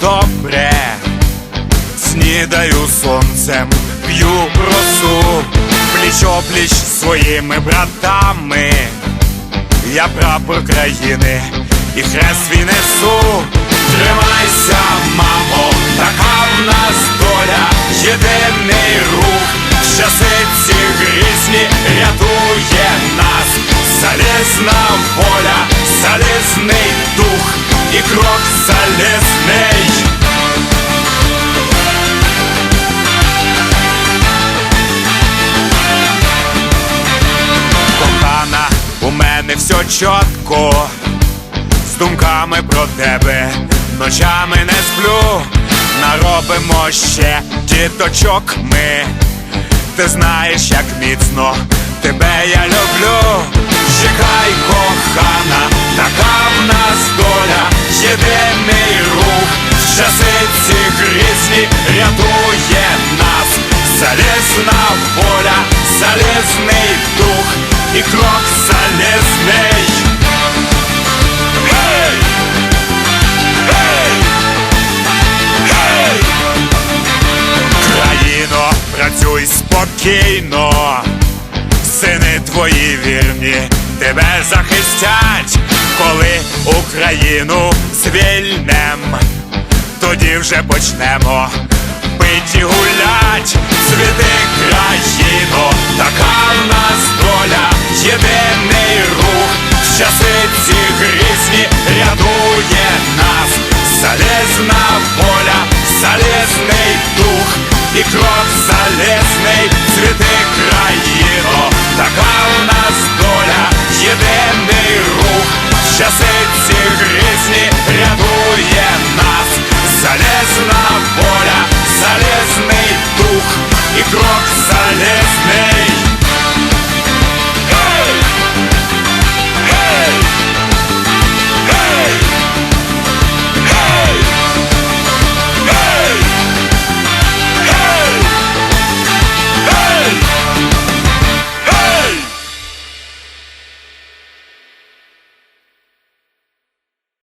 добре, снідаю сонцем, п'ю росу, пліч опліч своїми братами. Я прапор країни і хрест свій несу. Тримайся, мамо, така в нас доля, єдиний рух, часи ці грізні рятує нас, залізна воля, залізний все чітко, з думками про тебе ночами не сплю, наробимо ще діточок ми. Ти знаєш, як міцно тебе я люблю. Чекай, кохана, така в нас доля, єдиний рух, часи ці грізні рятує нас, залізна воля, залізний дух і крок залізний. Гей! Працюй спокійно, сини твої вірні тебе захистять, коли Україну звільнем, тоді вже почнемо пить і гулять, світи країно, if I left me